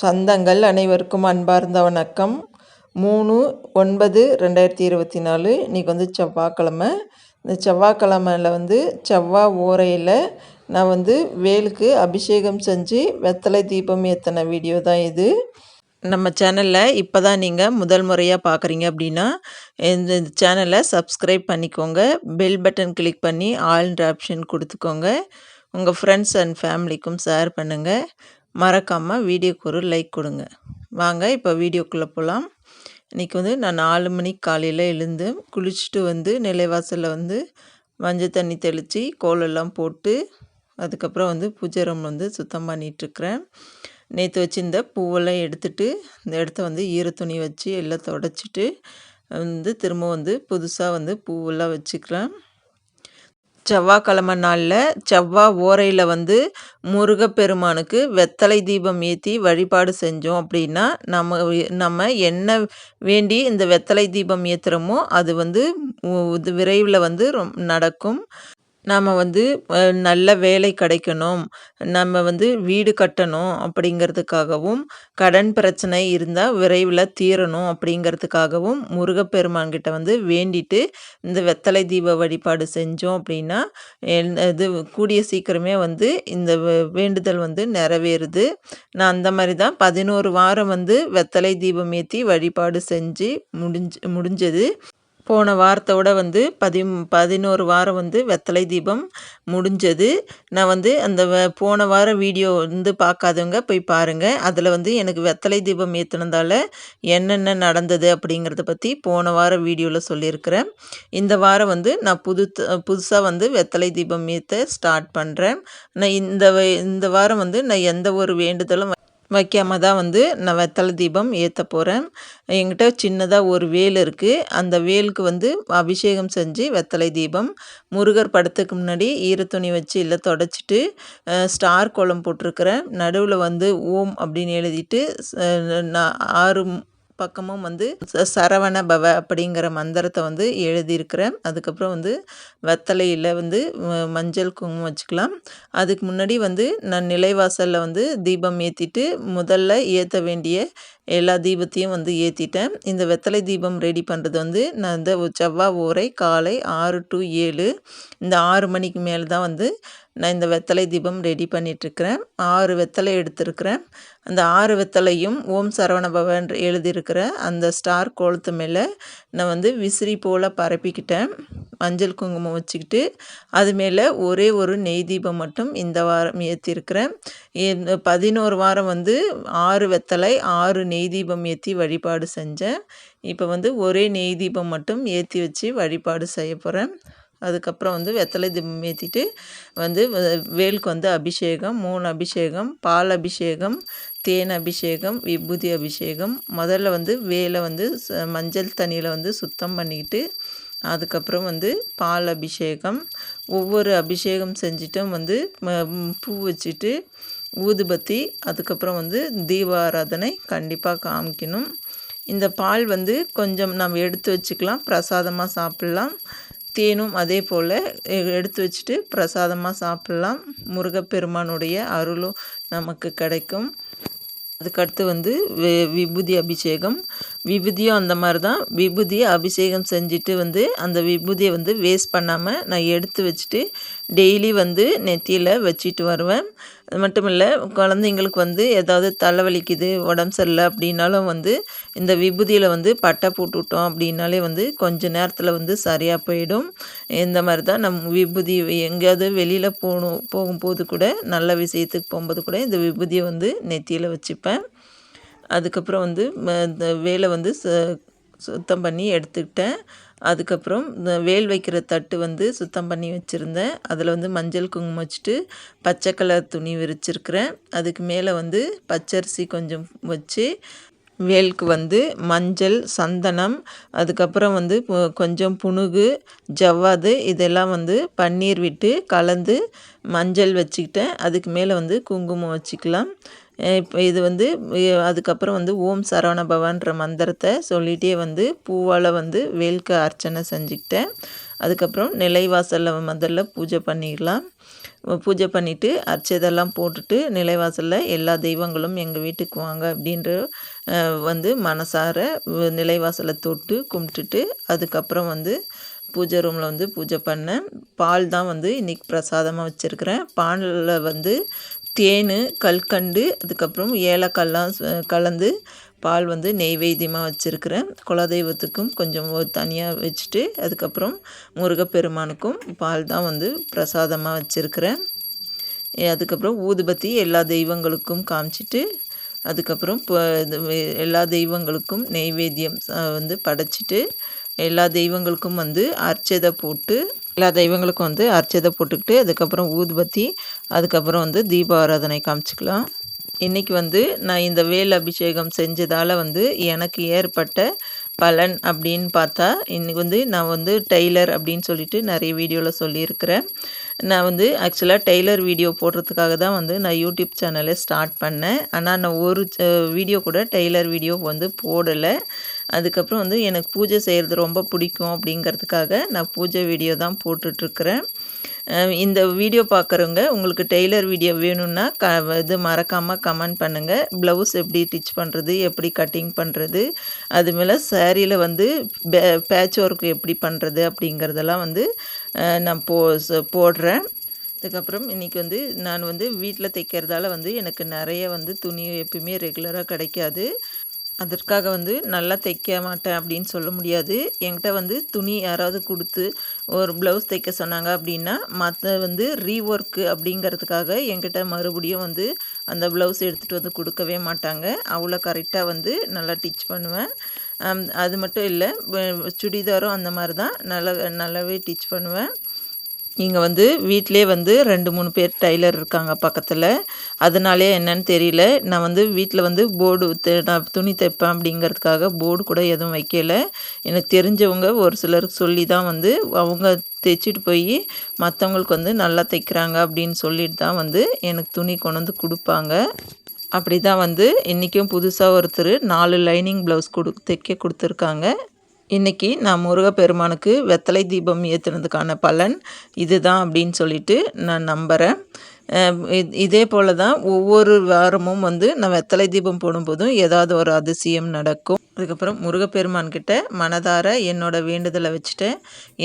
சொந்தங்கள் அனைவருக்கும் அன்பார்ந்த வணக்கம். மூணு ஒன்பது ரெண்டாயிரத்தி இருபத்தி நாலு இன்றைக்கி வந்து செவ்வாய்க்கிழமை. இந்த செவ்வாய்க்கிழமையில் வந்து செவ்வாய் ஓரையில் நான் வந்து வேலுக்கு அபிஷேகம் செஞ்சு வெத்தலை தீபம் ஏற்றின வீடியோ தான் இது. நம்ம சேனலில் இப்போ தான் நீங்கள் முதல் முறையாக பார்க்குறீங்க அப்படின்னா இந்த சேனலை சப்ஸ்கிரைப் பண்ணிக்கோங்க. பெல் பட்டன் கிளிக் பண்ணி ஆல்ன்ற ஆப்ஷன் கொடுத்துக்கோங்க. உங்கள் ஃப்ரெண்ட்ஸ் அண்ட் ஃபேமிலிக்கும் ஷேர் பண்ணுங்கள் மறக்காமல் வீடியோக்கு ஒரு லைக் கொடுங்க. வாங்க இப்போ வீடியோக்குள்ளே போகலாம் இன்றைக்கி வந்து நான் நாலு மணிக்கு காலையில் எழுந்து குளிச்சுட்டு வந்து நிலைவாசலில் வந்து மஞ்சள் தண்ணி தெளித்து கோலெல்லாம் போட்டு அதுக்கப்புறம் வந்து பூஜை ரூம் வந்து சுத்தம் பண்ணிகிட்ருக்குறேன் நேற்று வச்சுருந்த பூவெல்லாம் எடுத்துட்டு இந்த இடத்த வந்து ஈரத்துணி வச்சு எல்லாம் தொடச்சிட்டு வந்து திரும்ப வந்து புதுசாக வந்து பூவெல்லாம் வச்சுக்கிறேன். செவ்வாய்க்கிழமை நாளில் செவ்வாய் ஓரையில் வந்து முருகப்பெருமானுக்கு வெத்தலை தீபம் ஏற்றி வழிபாடு செஞ்சோம் அப்படின்னா நம்ம நம்ம என்ன வேண்டி இந்த வெத்தலை தீபம் ஏற்றுறோமோ அது வந்து விரைவில் வந்து ரொம் நடக்கும். நாம் வந்து நல்ல வேலை கிடைக்கணும். நம்ம வந்து வீடு கட்டணும் அப்படிங்கிறதுக்காகவும் கடன் பிரச்சனை இருந்தால் விரைவில் தீரணும் அப்படிங்கிறதுக்காகவும் முருகப்பெருமான்கிட்ட வந்து வேண்டிட்டு இந்த வெத்தலை தீப வழிபாடு செஞ்சோம் அப்படின்னா இது கூடிய சீக்கிரமே வந்து இந்த வேண்டுதல் வந்து நிறைவேறுது. நான் அந்த மாதிரி தான் பதினோரு வாரம் வந்து வெத்தலை தீபம் ஏற்றி வழிபாடு செஞ்சு முடிஞ்சு முடிஞ்சது. போன வாரத்தோட வந்து பதி பதினோரு வாரம் வந்து வெத்தலை தீபம் முடிஞ்சது. நான் வந்து அந்த போன வாரம் வீடியோ வந்து பார்க்காதவங்க போய் பாருங்கள் அதில் வந்து எனக்கு வெத்தலை தீபம் ஏற்றுனதால என்னென்ன நடந்தது அப்படிங்கிறத பற்றி போன வாரம் வீடியோவில் சொல்லியிருக்கிறேன். இந்த வாரம் வந்து நான் புது புதுசாக வந்து வெத்தலை தீபம் ஏற்ற ஸ்டார்ட் பண்ணுறேன் நான் இந்த இந்த வாரம் வந்து நான் எந்த ஒரு வேண்டுதலும் வைக்காம தான் வந்து நான் வெத்தலை தீபம் ஏற்ற போகிறேன் என்கிட்ட சின்னதாக ஒரு வேல் இருக்குது அந்த வேலுக்கு வந்து அபிஷேகம் செஞ்சு வெத்தலை தீபம் முருகர் படத்துக்கு முன்னாடி ஈரத்துணி வச்சு இல்லை தொடச்சிட்டு ஸ்டார் கோலம் போட்டிருக்கிறேன். நடுவில் வந்து ஓம் அப்படின்னு எழுதிட்டு நான் ஆறு பக்கமும் வந்து சரவண பவ அப்படிங்கிற மந்திரத்தை வந்து எழுதியிருக்கிறேன். அதுக்கப்புறம் வந்து வெத்தலையில் வந்து மஞ்சள் குங்குமம் வச்சுக்கலாம். அதுக்கு முன்னாடி வந்து நான் நிலைவாசலில் வந்து தீபம் ஏற்றிட்டு முதல்ல ஏற்ற வேண்டிய எல்லா தீபத்தையும் வந்து ஏற்றிட்டேன் இந்த வெத்தலை தீபம் ரெடி பண்ணுறது வந்து நான் இந்த செவ்வாய் ஓரை காலை ஆறு டு ஏழு இந்த ஆறு மணிக்கு மேலே தான் வந்து நான் இந்த வெத்தலை தீபம் ரெடி பண்ணிகிட்ருக்கிறேன் ஆறு வெத்தலை எடுத்திருக்கிறேன். அந்த ஆறு வெத்தலையும் ஓம் சரவண பவன் எழுதியிருக்கிற அந்த ஸ்டார் கோலத்து மேலே நான் வந்து விசிறி போல் பரப்பிக்கிட்டேன். மஞ்சள் குங்குமம் வச்சுக்கிட்டு அது மேலே ஒரே ஒரு நெய் தீபம் மட்டும் இந்த வாரம் ஏற்றிருக்கிறேன் பதினோரு வாரம் வந்து ஆறு வெத்தலை ஆறு நெய் தீபம் ஏற்றி வழிபாடு செஞ்சேன். இப்போ வந்து ஒரே நெய் தீபம் மட்டும் ஏற்றி வச்சு வழிபாடு செய்ய போகிறேன் அதுக்கப்புறம் வந்து வெத்தலை தீபம் ஏற்றிட்டு வந்து வேலுக்கு வந்து அபிஷேகம் மூணு அபிஷேகம் பால் அபிஷேகம் தேன் அபிஷேகம் விபூதி அபிஷேகம். முதல்ல வந்து வேலை வந்து மஞ்சள் தண்ணியில் வந்து சுத்தம் பண்ணிக்கிட்டு அதுக்கப்புறம் வந்து பால் அபிஷேகம். ஒவ்வொரு அபிஷேகம் செஞ்சிட்டும் வந்து பூ வச்சுட்டு ஊதுபத்தி அதுக்கப்புறம் வந்து தீபாராதனை கண்டிப்பாக காமிக்கணும். இந்த பால் வந்து கொஞ்சம் நம்ம எடுத்து வச்சுக்கலாம் பிரசாதமாக சாப்பிட்லாம். தேனும் அதே போல் எடுத்து வச்சுட்டு பிரசாதமாக சாப்பிட்லாம். முருகப்பெருமானுடைய அருளும் நமக்கு கிடைக்கும். அதுக்கடுத்து வந்து விபூதி அபிஷேகம். விபூதியும் அந்த மாதிரி தான் விபூதியை அபிஷேகம் செஞ்சுட்டு வந்து அந்த விபூதியை வந்து வேஸ்ட் பண்ணாமல் நான் எடுத்து வச்சுட்டு டெய்லி வந்து நெத்தியில் வச்சுட்டு வருவேன். அது மட்டும் இல்லை குழந்தைங்களுக்கு வந்து ஏதாவது தலைவலிக்குது உடம்பு சரியில்லை அப்படின்னாலும் வந்து இந்த விபூதியில் வந்து பட்டை போட்டுவிட்டோம் அப்படின்னாலே வந்து கொஞ்ச நேரத்தில் வந்து சரியாக போயிடும். இந்த மாதிரி தான் நம் விபூதி எங்கேயாவது வெளியில் போகணும் போகும்போது கூட நல்ல விஷயத்துக்கு போகும்போது கூட இந்த விபூதியை வந்து நெத்தியில் வச்சுப்பேன். அதுக்கப்புறம் வந்து இந்த வேலை வந்து சுத்தம் பண்ணி எடுத்துக்கிட்டேன். அதுக்கப்புறம் இந்த வேல் வைக்கிற தட்டு வந்து சுத்தம் பண்ணி வச்சுருந்தேன். அதில் வந்து மஞ்சள் குங்குமம் வச்சுட்டு பச்சை கலர் துணி விரிச்சிருக்கிறேன். அதுக்கு மேலே வந்து பச்சரிசி கொஞ்சம் வச்சு வேலுக்கு வந்து மஞ்சள் சந்தனம் அதுக்கப்புறம் வந்து கொஞ்சம் புணுகு ஜவ்வாது இதெல்லாம் வந்து பன்னீர் விட்டு கலந்து மஞ்சள் வச்சுக்கிட்டேன். அதுக்கு மேலே வந்து குங்குமம் வச்சுக்கலாம். இப்போ இது வந்து அதுக்கப்புறம் வந்து ஓம் சரவண பவான்ற மந்திரத்தை சொல்லிகிட்டே வந்து பூவால் வந்து வேல்க்கு அர்ச்சனை செஞ்சுக்கிட்டேன். அதுக்கப்புறம் நிலைவாசலில் முதல்ல பூஜை பண்ணிக்கலாம் பூஜை பண்ணிவிட்டு அர்ச்சதெல்லாம் போட்டுட்டு நிலைவாசலில் எல்லா தெய்வங்களும் எங்கள் வீட்டுக்கு வாங்க அப்படின்ற வந்து மனசார நிலைவாசலை தொட்டு கும்பிட்டுட்டு அதுக்கப்புறம் வந்து பூஜை ரூமில் வந்து பூஜை பண்ணேன். பால் தான் வந்து இன்றைக்கி பிரசாதமாக வச்சுருக்கிறேன். பாலில் வந்து தேன் கல்கண்டு அதுக்கப்புறம் ஏலக்காய்லாம் கலந்து பால் வந்து நெய்வேத்தியமாக வச்சுருக்கிறேன். குலதெய்வத்துக்கும் கொஞ்சம் தனியாக வச்சுட்டு அதுக்கப்புறம் முருகப்பெருமானுக்கும் பால் தான் வந்து பிரசாதமாக வச்சுருக்கிறேன். அதுக்கப்புறம் ஊதுபத்தி எல்லா தெய்வங்களுக்கும் காமிச்சிட்டு அதுக்கப்புறம் இப்போ எல்லா தெய்வங்களுக்கும் நெய்வேத்தியம் வந்து படைச்சிட்டு எல்லா தெய்வங்களுக்கும் வந்து அர்ச்சதை போட்டு எல்லா தெய்வங்களுக்கும் வந்து அர்ச்சதை போட்டுக்கிட்டு அதுக்கப்புறம் ஊதுபத்தி அதுக்கப்புறம் வந்து தீபாராதனை காமிச்சிக்கலாம். இன்றைக்கி வந்து நான் இந்த வேல் அபிஷேகம் செஞ்சதால் வந்து எனக்கு ஏற்பட்ட பலன் அப்படின்னு பார்த்தா இன்றைக்கி வந்து நான் வந்து டெய்லர் அப்படின்னு சொல்லிட்டு நிறைய வீடியோவில் சொல்லியிருக்கிறேன். நான் வந்து ஆக்சுவலாக டெய்லர் வீடியோ போடுறதுக்காக தான் வந்து நான் யூடியூப் சேனலை ஸ்டார்ட் பண்ணேன். ஆனால் நான் ஒரு வீடியோ கூட டெய்லர் வீடியோ வந்து போடலை. அதுக்கப்புறம் வந்து எனக்கு பூஜை செய்கிறது ரொம்ப பிடிக்கும் அப்படிங்கிறதுக்காக நான் பூஜை வீடியோ தான் போட்டுட்ருக்கிறேன். இந்த வீடியோ பார்க்குறவங்க உங்களுக்கு டெய்லர் வீடியோ வேணும்னா க இது மறக்காமல் கமெண்ட் பண்ணுங்கள் ப்ளவுஸ் எப்படி டிச் பண்ணுறது எப்படி கட்டிங் பண்ணுறது அதுமாரி சேரீயில் வந்து பேட்ச் ஒர்க் எப்படி பண்ணுறது அப்படிங்கிறதெல்லாம் வந்து நான் போ போடுறேன். அதுக்கப்புறம் இன்றைக்கி வந்து நான் வந்து வீட்டில் தைக்கிறதால வந்து எனக்கு நிறைய வந்து துணி எப்பயுமே ரெகுலராக கிடைக்காது. அதற்காக வந்து நல்லா தைக்க மாட்டேன் அப்படின்னு சொல்ல முடியாது. என்கிட்ட வந்து துணி யாராவது கொடுத்து ஒரு ப்ளவுஸ் தைக்க சொன்னாங்க அப்படின்னா மற்ற வந்து ரீஒர்க்கு அப்படிங்கிறதுக்காக என்கிட்ட மறுபடியும் வந்து அந்த ப்ளவுஸ் எடுத்துகிட்டு வந்து கொடுக்கவே மாட்டாங்க. அவ்வளோ கரெக்டாக வந்து நல்லா டிச் பண்ணுவேன். அது மட்டும் இல்லை சுடிதாரும் அந்த மாதிரி தான். நல்லா நல்லாவே டிச் பண்ணுவேன். இங்கே வந்து வீட்டிலே வந்து ரெண்டு மூணு பேர் டைலர் இருக்காங்க பக்கத்தில். அதனாலே என்னன்னு தெரியல. நான் வந்து வீட்டில் வந்து போர்டு நான் துணி தைப்பேன் அப்படிங்கிறதுக்காக போர்டு கூட எதுவும் வைக்கல. எனக்கு தெரிஞ்சவங்க ஒரு சிலருக்கு சொல்லி தான் வந்து அவங்க தைச்சிட்டு போய் மற்றவங்களுக்கு வந்து நல்லா தைக்கிறாங்க அப்படின்னு சொல்லிட்டு தான் வந்து எனக்கு துணி கொண்டு வந்து கொடுப்பாங்க. அப்படி தான் வந்து இன்றைக்கும் புதுசாக ஒருத்தர் நாலு லைனிங் ப்ளவுஸ் கொடு தைக்க கொடுத்துருக்காங்க. இன்றைக்கி நான் முருகப்பெருமானுக்கு வெத்தலை தீபம் ஏற்றுனதுக்கான பலன் இதுதான் அப்படின்னு சொல்லிட்டு நான் நம்புகிறேன் இதே போல் தான் ஒவ்வொரு வாரமும் வந்து நான் வெத்தலை தீபம் போடும்போதும் ஏதாவது ஒரு அதிசயம் நடக்கும். அதுக்கப்புறம் முருகப்பெருமான் கிட்ட மனதார என்னோட வேண்டுதலை வச்சுட்டேன்.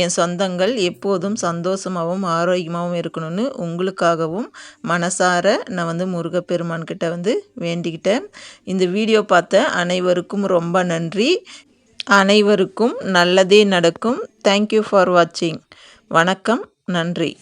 என் சொந்தங்கள் எப்போதும் சந்தோஷமாகவும் ஆரோக்கியமாகவும் இருக்கணும்னு உங்களுக்காகவும் மனசார நான் வந்து முருகப்பெருமான் கிட்ட வந்து வேண்டிக்கிட்டேன். இந்த வீடியோ பார்த்த அனைவருக்கும் ரொம்ப நன்றி. அனைவருக்கும் நல்லதே நடக்கும். தேங்க்யூ ஃபார் வாட்சிங் வணக்கம் நன்றி.